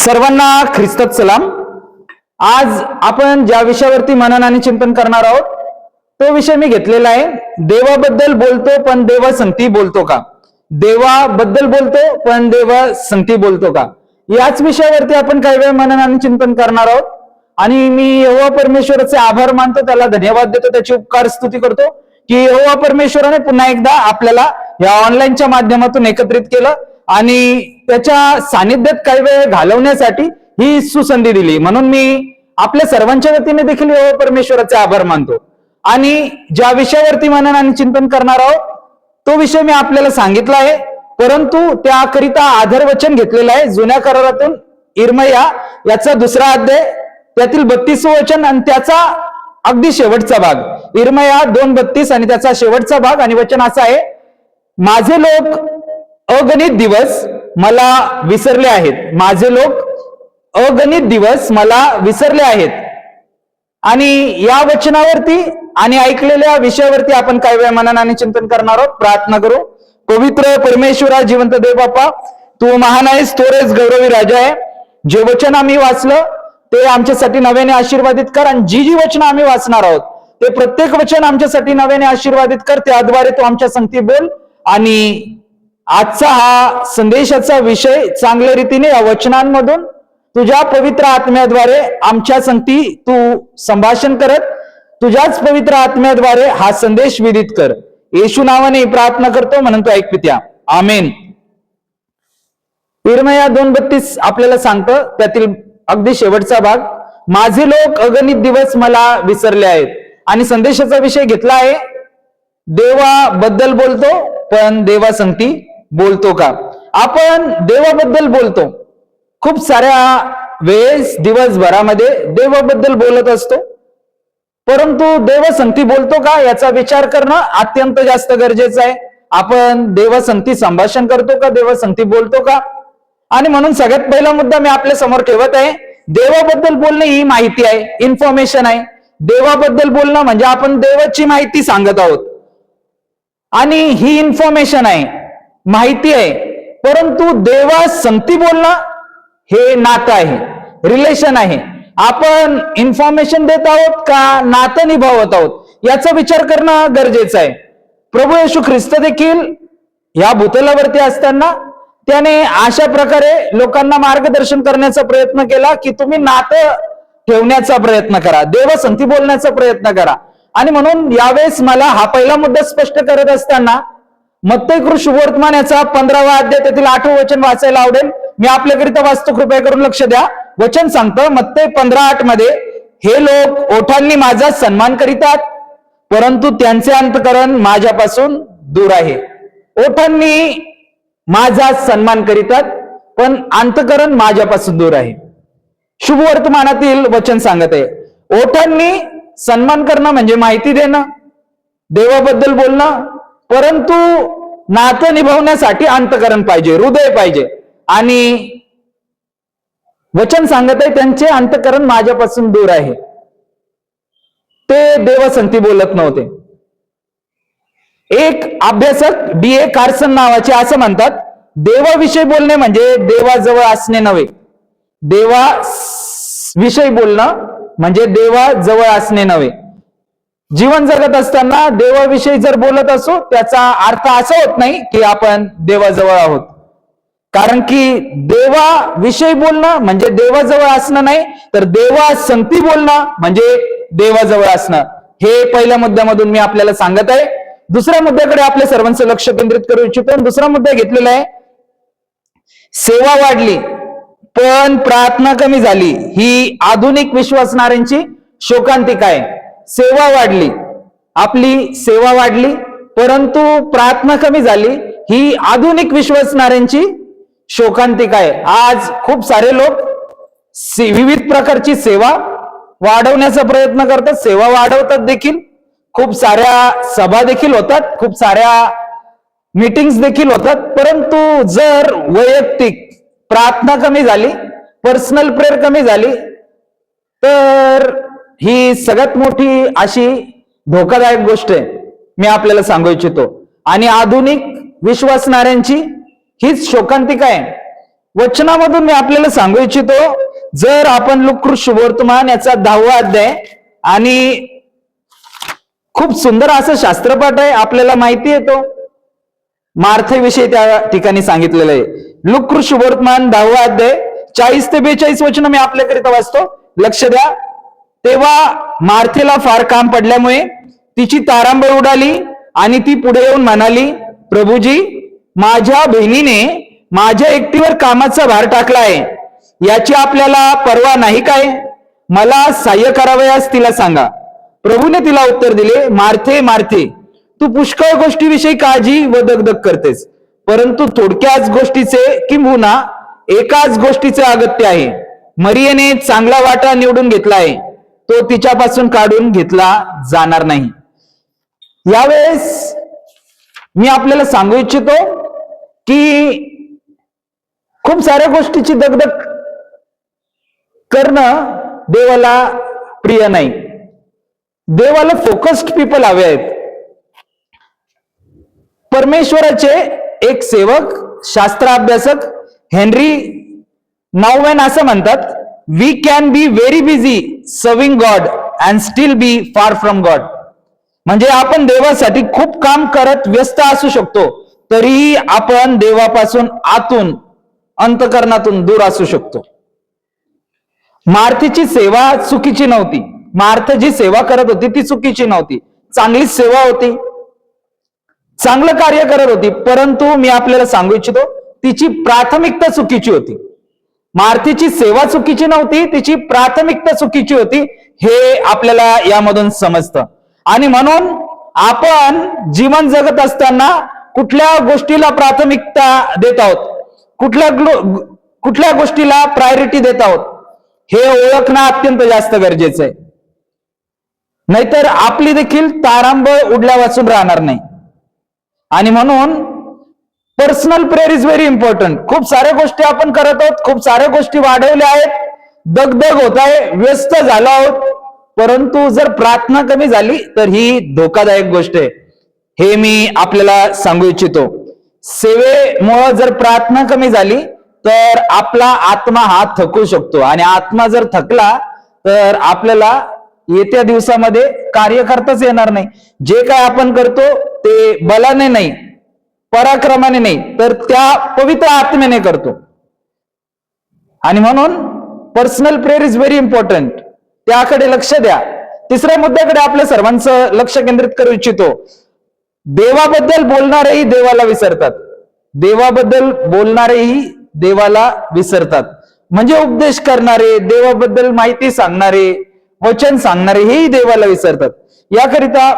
सर्वांना ख्रिस्तत सलाम. आज आपण ज्या विषयावरती मनन आणि चिंतन करणार आहोत तो विषय मी घेतलेला आहे. देवाबद्दल बोलतो पण देवा संगती बोलतो का? देवाबद्दल बोलतो पण देवा संगती बोलतो का? याच विषयावरती आपण काही वेळ मनन आणि चिंतन करणार आहोत. आणि मी यहोवा परमेश्वराचे आभार मानतो त्याला धन्यवाद देतो त्याची उपकार स्तुती करतो की यहोवा परमेश्वराने पुन्हा एकदा आपल्याला या ऑनलाईनच्या माध्यमातून एकत्रित केलं. आणि त्याच्या सानिध्यात काही वेळ घालवण्यासाठी ही सुसंधी दिली. म्हणून मी आपल्या सर्वांच्या वतीने देखील यहोवा परमेश्वराचे आभार मानतो. आणि ज्या विषयावरती मनन आणि चिंतन करणार आहोत तो विषय मी आपल्याला सांगितला आहे. परंतु त्याकरिता आधार वचन घेतलेलं आहे. जुन्या करारातून इरमया याचा दुसरा अध्याय त्यातील बत्तीस वचन आणि त्याचा अगदी शेवटचा भाग. इरमया दोन बत्तीस आणि त्याचा शेवटचा भाग. आणि वचन असं आहे माझे लोक अगणित दिवस मला विसरले आहेत. माझे लोक अगणित दिवस मला विसरले आहेत. आणि या वचनावरती आणि ऐकलेल्या विषयावरती आपण काही वेळ मनन आणि चिंतन करणार आहोत. प्रार्थना करू. पवित्र परमेश्वरा जिवंत देव बाप्पा तू महान आहेस तोरेच गौरवी राजा आहे. जे वचन आम्ही वाचलं ते आमच्यासाठी नव्याने आशीर्वादित कर आणि जी जी वचनं आम्ही वाचणार आहोत ते प्रत्येक वचन आमच्यासाठी नव्याने आशीर्वादित कर. त्याद्वारे तू आमच्या संगती बोल आणि आजचा हा संदेशाचा विषय चांगल्या रीतीने या वचनांमधून तुझ्या पवित्र आत्म्याद्वारे आमच्या संगती तू संभाषण करत तुझ्याच पवित्र आत्म्याद्वारे हा संदेश विदित कर. येशू नावाने प्रार्थना करतो म्हणून तू ऐकपित्या आमेन. इरमया दोन बत्तीस आपल्याला सांगतं त्यातील अगदी शेवटचा भाग. माझे लोक अगणित दिवस मला विसरले आहेत. आणि संदेशाचा विषय घेतला आहे. देवाबद्दल बोलतो पण देवा संगती बोलतो का? आपण देवाबद्दल बोलतो. खूप साऱ्या वेळेस दिवसभरामध्ये देवाबद्दल बोलत असतो. परंतु देवसंगती बोलतो का? याचा विचार करणं अत्यंत जास्त गरजेचं आहे. आपण देवसंगती संभाषण करतो का? देवसंगती बोलतो का? आणि म्हणून सगळ्यात पहिला मुद्दा मी आपल्यासमोर ठेवत आहे. देवाबद्दल बोलणे ही माहिती आहे. इन्फॉर्मेशन आहे. देवाबद्दल बोलणं म्हणजे आपण देवाची माहिती सांगत आहोत. आणि ही इन्फॉर्मेशन आहे. माहिती आहे. परंतु देवा संगती बोलणं हे नातं आहे. रिलेशन आहे. आपण इन्फॉर्मेशन देत आहोत का नातं निभावत आहोत? याचा विचार करणं गरजेचं आहे. प्रभू येशू ख्रिस्त देखील या भूतलावरती असताना त्याने अशा प्रकारे लोकांना मार्गदर्शन करण्याचा प्रयत्न केला की तुम्ही नातं ठेवण्याचा प्रयत्न करा. देव संती बोलण्याचा प्रयत्न करा. आणि म्हणून यावेळेस मला हा पहिला मुद्दा स्पष्ट करत असताना मत्तय शुभवर्तमान याचा पंधरावा अध्याय त्यातील आठवं वचन वाचायला आवडेल. मी आपल्याकरिता वाचतो कृपया करून लक्ष द्या. वचन सांगतं मत्तय पंधरा आठमध्ये हे लोक ओठांनी माझा सन्मान करीतात परंतु त्यांचे अंतकरण माझ्यापासून दूर आहे. ओठांनी माझा सन्मान करीतात पण अंतकरण माझ्यापासून दूर आहे. शुभ वर्तमानातील वचन सांगत आहे ओठांनी सन्मान करणं म्हणजे माहिती देणं देवाबद्दल बोलणं परंतु नातं निभावण्यासाठी अंतकरण पाहिजे हृदय पाहिजे. आणि वचन सांगत आहे त्यांचे अंतकरण माझ्यापासून दूर आहे. ते देवसंती बोलत नव्हते. एक अभ्यासक डी ए कार्सन नावाचे असं म्हणतात देवाविषयी बोलणे म्हणजे देवाजवळ असणे नव्हे. देवा विषयी बोलणं म्हणजे देवा जवळ असणे नव्हे. जीवन जगत असताना देवाविषयी जर बोलत असो त्याचा अर्थ असा होत नाही की आपण देवाजवळ आहोत. कारण की देवाविषयी बोलणं म्हणजे देवाजवळ असणं नाही तर देवा संगती बोलणं म्हणजे देवाजवळ असणं. हे पहिल्या मुद्द्यामधून मी आपल्याला सांगत आहे. दुसऱ्या मुद्द्याकडे आपल्या सर्वांचं लक्ष केंद्रित करू इच्छितो. दुसरा मुद्दा घेतलेला आहे सेवा वाढली पण प्रार्थना कमी झाली. ही आधुनिक विश्वासणाऱ्यांची शोकांतिका आहे. सेवा वाढली. आपली सेवा वाढली परंतु प्रार्थना कमी झाली. ही आधुनिक विश्वसणाऱ्यांची शोकांतिका आहे. आज खूप सारे लोक से- विविध प्रकारची सेवा वाढवण्याचा प्रयत्न करतात. सेवा वाढवतात देखील. खूप साऱ्या सभा देखील होतात. खूप साऱ्या मीटिंग्स देखील होतात. परंतु जर वैयक्तिक प्रार्थना कमी झाली पर्सनल प्रेयर कमी झाली तर ही सगळ्यात मोठी अशी धोकादायक गोष्ट आहे. मी आपल्याला सांगू इच्छितो. आणि आधुनिक विश्वासणाऱ्यांची हीच शोकांतिका आहे. वचनामधून मी आपल्याला सांगू इच्छितो जर आपण लुकृ शुभवर्तमान याचा दहावा अध्याय आणि खूप सुंदर असं शास्त्रपाठ आहे आपल्याला माहिती येतो. मार्थेविषयी त्या ठिकाणी सांगितलेलं आहे. लुकृ शुभवर्तमान दहावा अध्याय चाळीस ते बेचाळीस वचन मी आपल्याकरिता वाचतो. लक्ष द्या. तेव्हा मार्थेला फार काम पडल्यामुळे तिची तारांबळ उडाली आणि ती पुढे येऊन म्हणाली प्रभूजी माझ्या बहिणीने माझ्या एकटीवर कामाचा भार टाकला आहे. याची आपल्याला पर्वा नाही काय? मला सहाय्य करावयास तिला सांगा. प्रभूने तिला उत्तर दिले मार्थे मार्थे तू पुष्कळ गोष्टीविषयी काळजी व दगदग करतेस परंतु थोडक्याच गोष्टीचे किंबहुना एकाच गोष्टीचे अगत्य आहे. मरियेने चांगला वाटा निवडून घेतला आहे. तो तिच्यापासून काढून घेतला जाणार नाही. यावेळेस मी आपल्याला सांगू इच्छितो की खूप साऱ्या गोष्टीची दगदग करणं देवाला प्रिय नाही. देवाला फोकस्ड पीपल हवे आहेत. परमेश्वराचे एक सेवक शास्त्र अभ्यासक हेनरी नाउमॅन असं म्हणतात we can be very busy serving God and still be far from God म्हणजे आपण देवासाठी खूप काम करत व्यस्त असू शकतो. तरीही आपण देवापासून आतून अंतकरणातून दूर असू शकतो. मार्थीची सेवा चुकीची नव्हती. मार्थ जी सेवा करत होती ती चुकीची नव्हती. चांगलीच सेवा होती. चांगलं कार्य करत होती. परंतु मी आपल्याला सांगू इच्छितो तिची प्राथमिकता चुकीची होती. मारुतीची सेवा चुकीची नव्हती तिची प्राथमिकता चुकीची होती हे आपल्याला यामधून समजतं. आणि म्हणून आपण जीवन जगत असताना कुठल्या गोष्टीला प्राथमिकता देत आहोत? कुठल्या कुठल्या गोष्टीला प्रायोरिटी देत आहोत? हे ओळखणं अत्यंत जास्त गरजेचं आहे. नाहीतर आपली देखील तारांबळ उडल्या वाचून राहणार नाही. आणि म्हणून personal prayer is very important खूप साऱ्या गोष्टी आपण करत आहोत खूप साऱ्या गोष्टी वाढवल्या आहेत. दगदग होत आहे व्यस्त झालो आहोत. परंतु जर प्रार्थना कमी झाली तर ही धोकादायक गोष्ट आहे. हे मी आपल्याला सांगू इच्छितो. सेवेमुळं जर प्रार्थना कमी झाली तर आपला आत्मा हा थकू शकतो. आणि आत्मा जर थकला तर आपल्याला येत्या दिवसामध्ये कार्य करताच येणार नाही. जे काय आपण करतो ते बलाने नाही. पराक्रमाने नाही तर त्या पवित्र आत्मेने करतो. आणि म्हणून personal prayer is very important त्याकडे लक्ष द्या. तिसऱ्या मुद्द्याकडे आपल्या सर्वांचं लक्ष केंद्रित करू इच्छितो. देवाबद्दल बोलणारेही देवाला विसरतात. देवाबद्दल बोलणारेही देवाला विसरतात. म्हणजे उपदेश करणारे देवाबद्दल माहिती सांगणारे वचन सांगणारे हेही देवाला विसरतात. याकरिता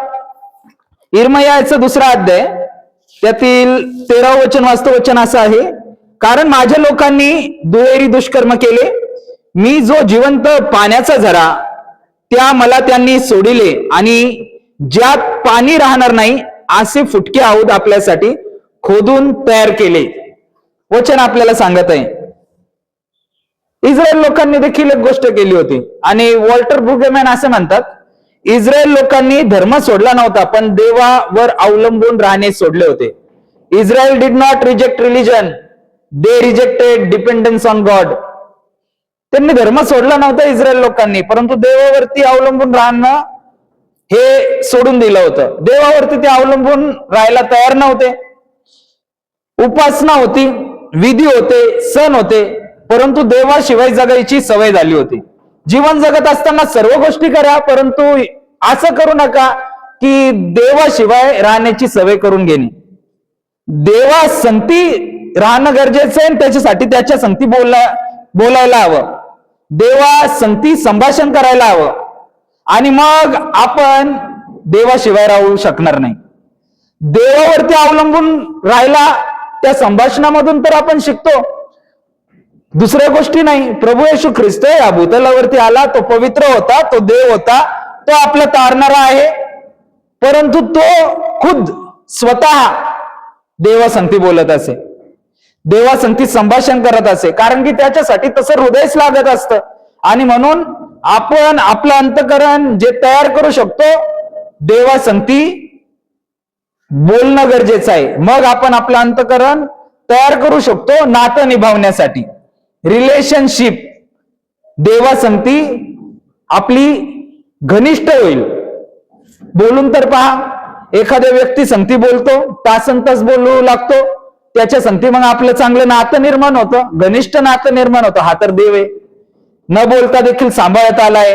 इर्मयाचं दुसरा अध्याय त्यातील तेरावं वचन वास्तव वचन असं आहे. कारण माझ्या लोकांनी दुहेरी दुष्कर्म केले. मी जो जिवंत पाण्याचा झरा त्या मला त्यांनी सोडिले आणि ज्यात पाणी राहणार नाही असे फुटके आहोत आपल्यासाठी खोदून तयार केले. वचन आपल्याला सांगत आहे. इस्रायल लोकांनी देखील एक गोष्ट केली होती आणि वॉल्टर ब्रुगेमॅन असं म्हणतात इस्रायल लोकांनी धर्म सोडला नव्हता पण देवावर अवलंबून राहणे सोडले होते. Israel did not reject religion they rejected dependence on God त्यांनी धर्म सोडला नव्हता इस्रायल लोकांनी परंतु देवावरती अवलंबून राहणं हे सोडून दिलं होतं. देवावरती ते अवलंबून राहायला तयार नव्हते. उपासना होती विधी होते सण होते परंतु देवाशिवाय जगायची सवय झाली होती. जीवन जगत असताना सर्व गोष्टी करा परंतु असं करू नका की देवाशिवाय राहण्याची सवय करून घेणे. देवा संगती राहणं गरजेचं आहे त्याच्यासाठी त्याच्या संगती बोलला बोलायला हवं. देवा संगती संभाषण करायला हवं. आणि मग आपण देवाशिवाय राहू शकणार नाही. देवावरती अवलंबून राहायला त्या संभाषणामधून तर आपण शिकतो. दुसऱ्या गोष्टी नाही. प्रभू येशू ख्रिस्त या भूतलावरती आला तो पवित्र होता तो देव होता तो आपला तारणारा आहे. परंतु तो खुद स्वतः देवासंगती बोलत असे. देवासंगती संभाषण करत असे. कारण की त्याच्यासाठी तसं हृदयच लागत असतं. आणि म्हणून आपण आपलं अंतकरण जे तयार करू शकतो देवासंगती बोलणं गरजेचं आहे. मग आपण आपलं अंतकरण तयार करू शकतो नातं निभावण्यासाठी. रिलेशनशिप. देवा संगती आपली घनिष्ठ होईल. बोलून तर पहा एखाद्या व्यक्ती संगती बोलतो तासन तास बोलू लागतो त्याच्या संगती मग आपलं चांगलं नातं निर्माण होतं घनिष्ठ नातं निर्माण होतं हा तर देव आहे. न बोलता देखील सांभाळत आलाय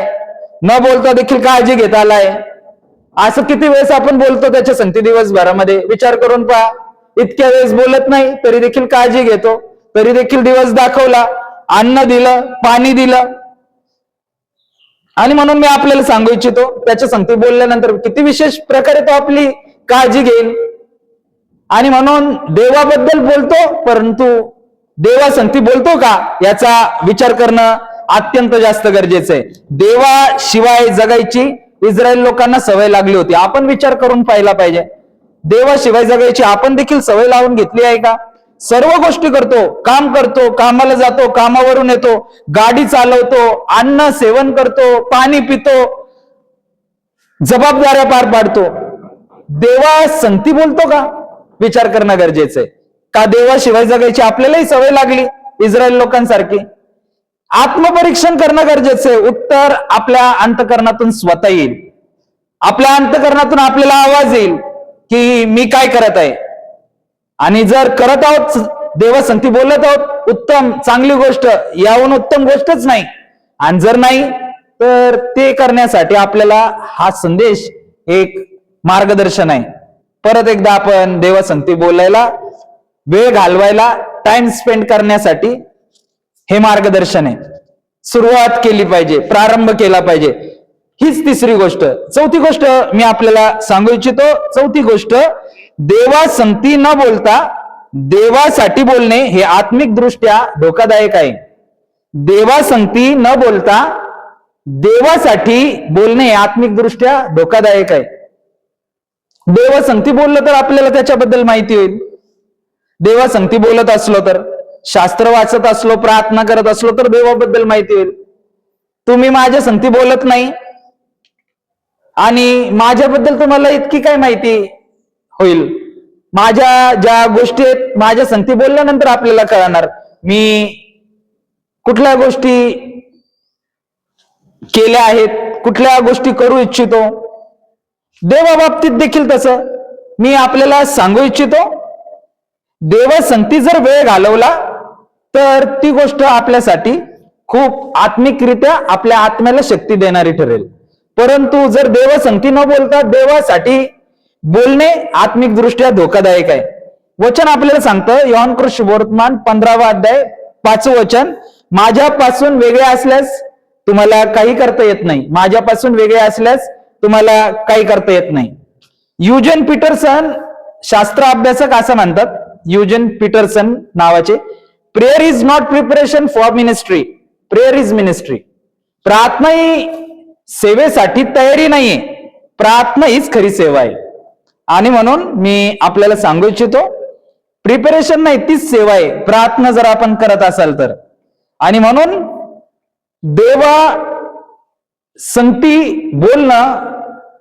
न बोलता देखील काळजी घेत आलाय. असं किती वेळेस आपण बोलतो त्याच्या संगती दिवसभरामध्ये? विचार करून पहा. इतक्या वेळेस बोलत नाही तरी देखील काळजी घेतो तरी देखील दिवस दाखवला. अन्न दिलं पाणी दिलं. आणि म्हणून मी आपल्याला सांगू इच्छितो त्याच्या संगती बोलल्यानंतर किती विशेष प्रकारे तो आपली काळजी घेईल. आणि म्हणून देवाबद्दल बोलतो परंतु देवा संगती बोलतो का याचा विचार करणं अत्यंत जास्त गरजेचं आहे. देवाशिवाय जगायची इस्रायल लोकांना सवय लागली होती. आपण विचार करून पाहिला पाहिजे. देवाशिवाय जगायची आपण देखील सवय लावून घेतली आहे का? सर्व गोष्टी करतो काम करतो कामाला जातो कामावरून येतो गाडी चालवतो अन्न सेवन करतो पाणी पितो जबाबदाऱ्या पार पाडतो. देवा संगती बोलतो का? विचार करणं गरजेचं आहे. का देवाशिवाय जगायची आपल्यालाही सवय लागली इस्रायल लोकांसारखी? आत्मपरीक्षण करणं गरजेचं आहे. उत्तर आपल्या अंतकरणातून स्वतः येईल. आपल्या अंतकरणातून आपल्याला आवाज येईल की मी काय करत आहे? आणि जर करत आहोत देवसंती बोलत आहोत उत्तम चांगली गोष्ट याहून उत्तम गोष्टच नाही. आणि जर नाही तर ते करण्यासाठी आपल्याला हा संदेश एक मार्गदर्शन आहे. परत एकदा आपण देवसंती बोलायला वेळ घालवायला टाइम स्पेंड करण्यासाठी हे मार्गदर्शन आहे. सुरुवात केली पाहिजे प्रारंभ केला पाहिजे. हीच तिसरी गोष्ट. चौथी गोष्ट मी आपल्याला सांगू इच्छितो चौथी गोष्ट देवा संगती न बोलता देवासाठी बोलणे हे आत्मिक दृष्ट्या धोकादायक आहे. देवा संगती न बोलता देवासाठी बोलणे हे आत्मिक दृष्ट्या धोकादायक आहे. देवा संगती बोललं तर आपल्याला त्याच्याबद्दल माहिती होईल. देवा संगती बोलत असलो तर शास्त्र वाचत असलो प्रार्थना करत असलो तर देवाबद्दल माहिती होईल. तुम्ही माझ्या संगती बोलत नाही. आणि माझ्याबद्दल तुम्हाला इतकी काय माहिती? होईल. माझ्या ज्या गोष्टी आहेत माझ्या संगती बोलल्यानंतर आपल्याला कळणार. मी कुठल्या गोष्टी केल्या आहेत कुठल्या गोष्टी करू इच्छितो. देवाबाबतीत देखील तसं. मी आपल्याला सांगू इच्छितो देवसंगती जर वेळ घालवला तर ती गोष्ट आपल्यासाठी खूप आत्मिकरित्या आपल्या आत्म्याला शक्ती देणारी ठरेल. परंतु जर देवसंगती न बोलता देवासाठी बोलणे आत्मिक दृष्ट्या धोकादायक आहे. वचन आपल्याला सांगतं योहान कृष्ण वर्तमान पंधरावा अध्याय पाचवं वचन माझ्यापासून वेगळे असल्यास तुम्हाला काही करता येत नाही. माझ्यापासून वेगळे असल्यास तुम्हाला काही करता येत नाही. युजन पीटरसन शास्त्र अभ्यासक असं म्हणतात युजन पीटरसन नावाचे prayer is not preparation for ministry prayer is ministry प्रार्थना ही सेवेसाठी तयारी नाहीये. प्रार्थना हीच खरी सेवा आहे. आणि म्हणून मी आपल्याला सांगू इच्छितो प्रिपरेशन नाही तीच सेवा आहे. प्रार्थना जर आपण करत असाल तर. आणि म्हणून देवा संगती बोलणं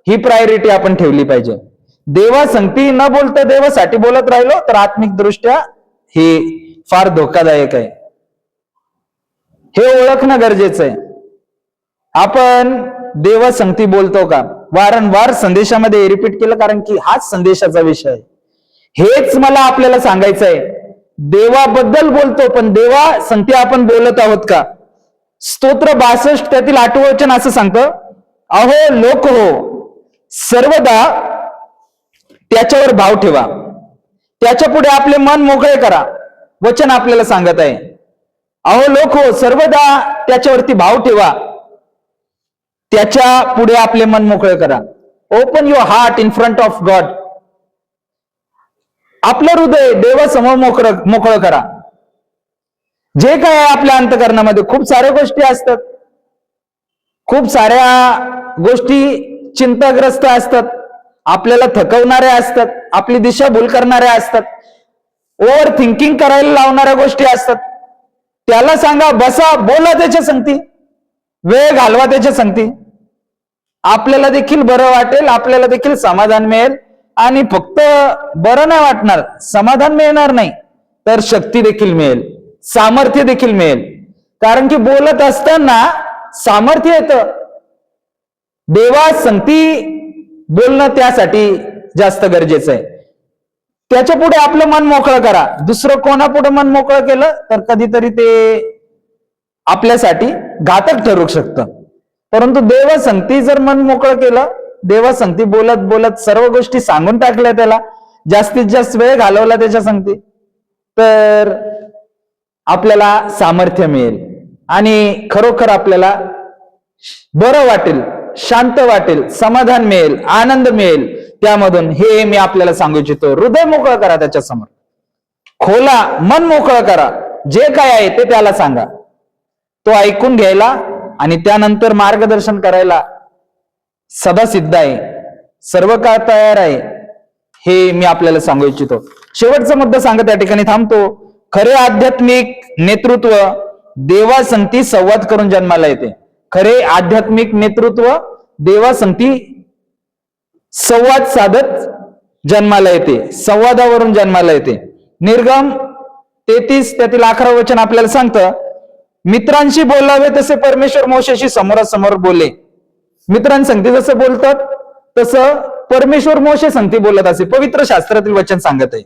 ही प्रायोरिटी आपण ठेवली पाहिजे. देवा संगती न बोलता देवासाठी बोलत राहिलो तर आत्मिक दृष्ट्या हे फार धोकादायक आहे. हे ओळखणं गरजेचं आहे. आपण देवा संगती बोलतो का? वारंवार संदेशामध्ये रिपीट केलं कारण की हाच संदेशाचा विषय आहे. हेच मला आपल्याला सांगायचं आहे देवाबद्दल बोलतो पण देवा संते आपण बोलत आहोत का? स्तोत्र बासष्ट त्यातील आठवं वचन असं सांगतं अहो लोक हो सर्वदा त्याच्यावर भाव ठेवा. त्याच्या पुढे आपले मन मोकळे करा. वचन आपल्याला सांगत आहे. अहो लोक हो सर्वदा त्याच्यावरती भाव ठेवा. त्याच्या पुढे आपले मन मोकळे करा. Open your heart in front of God आपलं हृदय देवासमोर मोकळं मोकळं करा. जे काय आहे आपल्या अंतकरणामध्ये खूप साऱ्या गोष्टी असतात. खूप साऱ्या गोष्टी चिंताग्रस्त असतात. आपल्याला थकवणाऱ्या असतात. आपली दिशा भूल करणाऱ्या असतात. ओव्हर थिंकिंग करायला लावणाऱ्या गोष्टी असतात. त्याला सांगा बसा बोला त्याच्या संगती. वेळ घालवा त्याच्या संगती. आपल्याला देखील बरं वाटेल आपल्याला देखील समाधान मिळेल. आणि फक्त बरं नाही वाटणार समाधान मिळणार नाही तर शक्ती देखील मिळेल सामर्थ्य देखील मिळेल. कारण की बोलत असताना सामर्थ्य येतं. देवा संगती बोलणं त्यासाठी जास्त गरजेचं आहे. त्याच्या पुढे आपलं मन मोकळं करा. दुसरं कोणापुढे मन मोकळं केलं तर कधीतरी ते आपल्यासाठी घातक ठरू शकतं. परंतु देवसंगती जर मन मोकळं केलं देवसंगती बोलत बोलत सर्व गोष्टी सांगून टाकल्या त्याला जास्तीत जास्त वेळ घालवला त्याच्या संगती तर आपल्याला सामर्थ्य मिळेल. आणि खरोखर आपल्याला बरं वाटेल शांत वाटेल समाधान मिळेल आनंद मिळेल. त्यामधून हे मी आपल्याला सांगू इच्छितो हृदय मोकळं करा त्याच्यासमोर. खोला मन मोकळं करा. जे काय आहे ते त्याला सांगा. तो ऐकून घ्यायला आणि त्यानंतर मार्गदर्शन करायला सदा सिद्ध आहे. सर्व काळ तयार आहे हे मी आपल्याला सांगू इच्छितो. शेवटचा मुद्दा सांगत या ठिकाणी थांबतो. खरे आध्यात्मिक नेतृत्व देवासंगती संवाद करून जन्माला येते. खरे आध्यात्मिक नेतृत्व देवासंगती संवाद साधत जन्माला येते. संवादावरून जन्माला येते. निर्गम तेहतीस त्यातील अकरा वचन आपल्याला सांगतं मित्रांशी बोलावे तसे परमेश्वर मोशेशी समोरासमोर बोले. मित्रांसंगती जसं बोलतात तसं परमेश्वर मोशे संगती बोलत असे. पवित्र शास्त्रातील वचन सांगत आहे.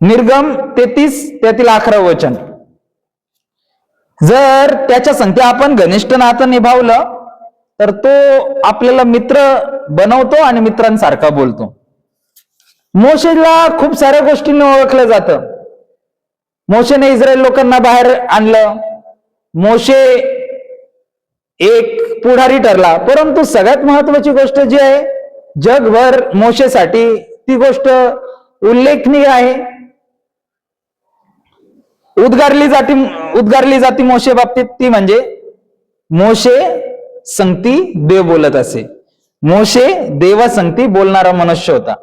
निर्गम तेतीस त्यातील अकरा वचन. जर त्याच्या संगती आपण घनिष्ठ नातं निभावलं तर तो आपल्याला मित्र बनवतो आणि मित्रांसारखा बोलतो. मोशेला खूप साऱ्या गोष्टींनी ओळखलं जातं. मोशेने इस्रायल लोकांना बाहेर आणलं. मोशे एक पुढारी ठरला. परंतु सगळ्यात महत्वाची गोष्ट जी आहे जगभर मोशेसाठी ती गोष्ट उल्लेखनीय आहे. उद्गारली जाती उद्गारली जाती मोशे बाबतीत ती म्हणजे मोशे संगती देव बोलत असे. मोशे देवा संगती बोलणारा मनुष्य होता.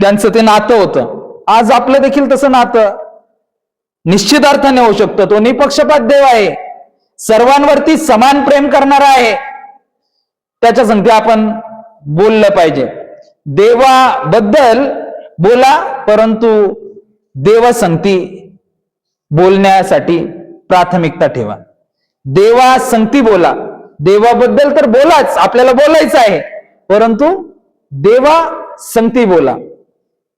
त्यांचं ते नातं होतं. आज आपलं देखील तसं नातं. निश्चित अर्थाने होऊ शकतं. तो निपक्षपात देव आहे. सर्वांवरती समान प्रेम करणारा आहे. त्याच्या संगती आपण बोललं पाहिजे. देवाबद्दल बोला परंतु देवसंगती बोलण्यासाठी प्राथमिकता ठेवा. देवा संगती बोला. देवाबद्दल तर बोलाच. आपल्याला बोलायचं आहे. परंतु देवा संगती बोला.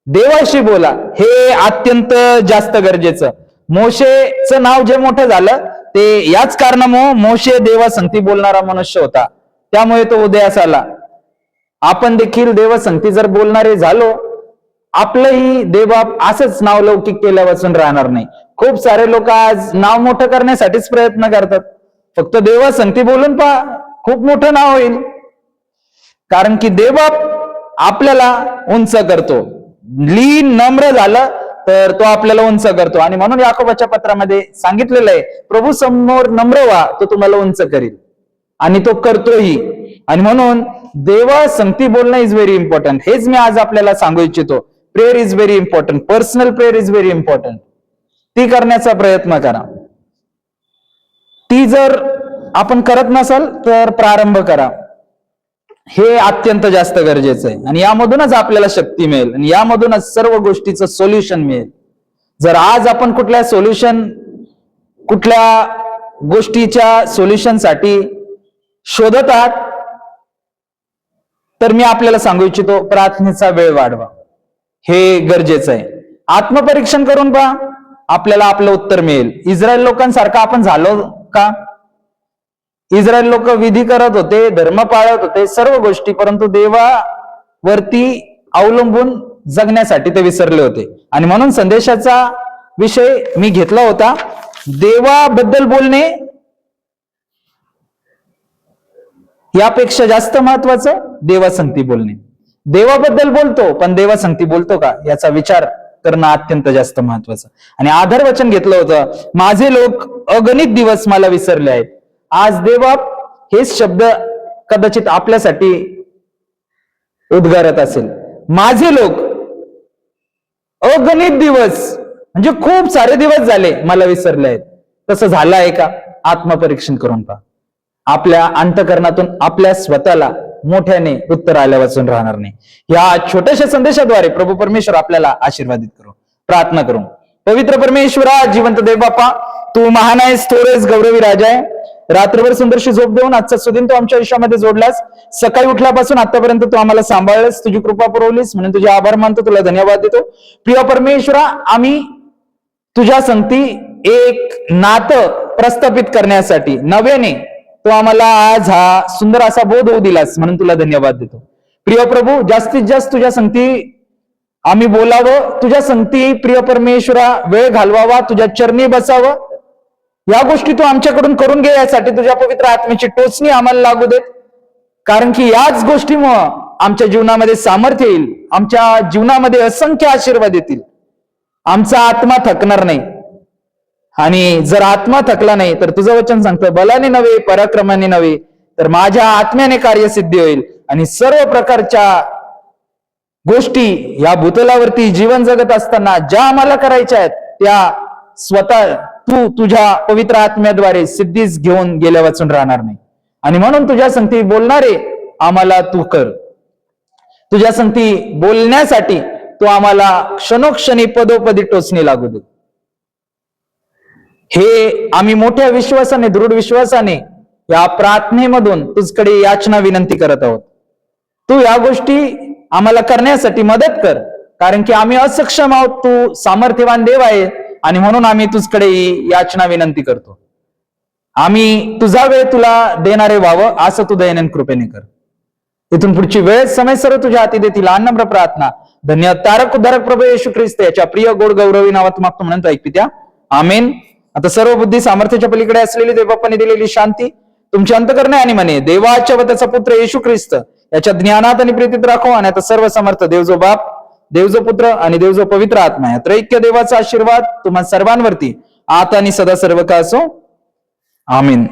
देवाशी बोला. हे अत्यंत जास्त गरजेचं. मोशेचं नाव जे मोठं झालं ते याच कारणामुळे मोशे देवासंगती बोलणारा मनुष्य होता. त्यामुळे तो उदयास आला. आपण देखील देवसंगती जर बोलणारे झालो आपलंही देवबाप असंच नाव लौकिक केल्यापासून राहणार नाही. खूप सारे लोक आज नाव मोठं करण्यासाठीच प्रयत्न करतात. फक्त देवासंगती बोलून पहा खूप मोठं नाव होईल. कारण की देवबाप आपल्याला उंच करतो. लीन नम्र झालं तर तो आपल्याला उंच करतो. आणि म्हणून याकोबाच्या पत्रामध्ये सांगितलेलं आहे प्रभू समोर नम्र व्हा तो तुम्हाला उंच करील. आणि तो करतोही. आणि म्हणून देवा संगती बोलणं इज व्हेरी इम्पॉर्टंट हेच मी आज आपल्याला सांगू इच्छितो. Prayer is very important personal prayer is very important ती करण्याचा प्रयत्न करा. ती जर आपण करत नसाल तर प्रारंभ करा. हे अत्यंत जास्त गरजेचं आहे. आणि यामधूनच आपल्याला शक्ती मिळेल. आणि यामधूनच सर्व गोष्टीचं सोल्युशन मिळेल. जर आज आपण कुठल्या सोल्युशन कुठल्या गोष्टीच्या सोल्युशनसाठी शोधत आहात तर मी आपल्याला सांगू इच्छितो प्रार्थनेचा वेळ वाढवा. हे गरजेचं आहे. आत्मपरीक्षण करून पहा. आपल्याला आपलं उत्तर मिळेल. इस्रायल लोकांसारखं आपण झालो का? इस्रायल लोक विधी करत होते धर्म पाळत होते सर्व गोष्टी परंतु देवावरती अवलंबून जगण्यासाठी ते विसरले होते. आणि म्हणून संदेशाचा विषय मी घेतला होता. देवाबद्दल बोलणे यापेक्षा जास्त महत्वाचं देवासंगती बोलणे. देवाबद्दल बोलतो पण देवासंगती बोलतो का? याचा विचार करणं अत्यंत जास्त महत्वाचं आणि आधार वचन घेतलं होतं. माझे लोक अगणित दिवस मला विसरले आहेत. आज देवाप हेच शब्द कदाचित आपल्यासाठी उद्गारत असेल. माझे लोक अगणित दिवस म्हणजे खूप सारे दिवस झाले मला विसरले आहेत. तसं झालं आहे का? आत्मपरीक्षण करून पहा. आपल्या अंतकरणातून आपल्या स्वतःला मोठ्याने उत्तर आल्या वाचून राहणार नाही. या छोट्याशा संदेशाद्वारे प्रभू परमेश्वर आपल्याला आशीर्वादित करू. प्रार्थना करू पवित्र परमेश्वरा जिवंत देव बापा तू महान आहेस थोरेस गौरवी राजा आहे. रात्रभर सुंदरशी झोप देऊन आजचा सुदिन तू आमच्या आयुष्यामध्ये जोडलास. सकाळी उठल्यापासून आतापर्यंत तू आम्हाला सांभाळलंस तुझी कृपा पुरवलीस. म्हणून तुझे आभार मानतो तुला धन्यवाद देतो. प्रिय परमेश्वरा आम्ही तुझ्या संगती एक नातं प्रस्थापित करण्यासाठी नव्याने तू आम्हाला आज हा सुंदर असा बोध होऊ दिलास म्हणून तुला धन्यवाद देतो. प्रिय प्रभू जास्तीत जास्त तुझ्या संगती आम्ही बोलावं तुझ्या संगती प्रिय परमेश्वरा वेळ घालवावा तुझ्या चरणी बसावं. या गोष्टी तू आमच्याकडून करून घे यासाठी तुझ्या पवित्र आत्म्याची टोचणी आम्हाला लागू देत. कारण की याच गोष्टीमुळं आमच्या जीवनामध्ये सामर्थ्य येईल आमच्या जीवनामध्ये असंख्य आशीर्वाद येतील. आमचा आत्मा थकणार नाही. आणि जर आत्मा थकला नाही तर तुझं वचन सांगतं बलाने नव्हे पराक्रमाने नव्हे तर माझ्या आत्म्याने कार्यसिद्धी होईल. आणि सर्व प्रकारच्या गोष्टी या भूतलावरती जीवन जगत असताना ज्या आम्हाला करायच्या आहेत त्या स्वतः तू तुझ्या पवित्र आत्म्याद्वारे सिद्धीच घेऊन गेल्या वाचून राहणार नाही. आणि म्हणून तुझ्या संगती बोलणारे आम्हाला तू कर. तुझ्या संगती बोलण्यासाठी तू आम्हाला क्षणोक्षणी पदोपदी टोचणी लागू दे. हे आम्ही मोठ्या विश्वासाने दृढ विश्वासाने या प्रार्थनेमधून तुझकडे याचना विनंती करत आहोत. तू या गोष्टी आम्हाला करण्यासाठी मदत कर. कारण की आम्ही असक्षम आहोत तू सामर्थ्यवान देव आहे. आणि म्हणून आम्ही तुझकडे याचना विनंती करतो. आम्ही तुझा वेळ तुला देणारे व्हावं असं तू दयानंद कृपेने कर. इथून पुढची वेळ समय सर्व तुझ्या हाती देतील अन्नम्र प्रार्थना. धन्य तारक उद्धारक प्रभू येशू ख्रिस्त याच्या प्रिय गोड गौरवी नावात मागतो म्हणून ऐकपित्या त्या. आमेन. आता सर्व बुद्धी सामर्थ्याच्या पलीकडे असलेली देवबाप्पाने दिलेली शांती तुमची अंतकरणे आणि म्हणे देवाच्या व त्याचा पुत्र येशू ख्रिस्त याच्या ज्ञानात आणि प्रीतीत राखो आणि आता सर्व समर्थ. देवजो बाप देवजो पुत्र आणि देवजो पवित्र आत्मा या त्रैक्य देवाचा आशीर्वाद तुम्हा सर्वांवरती. आता आणि सदा सर्व का असो आमीन.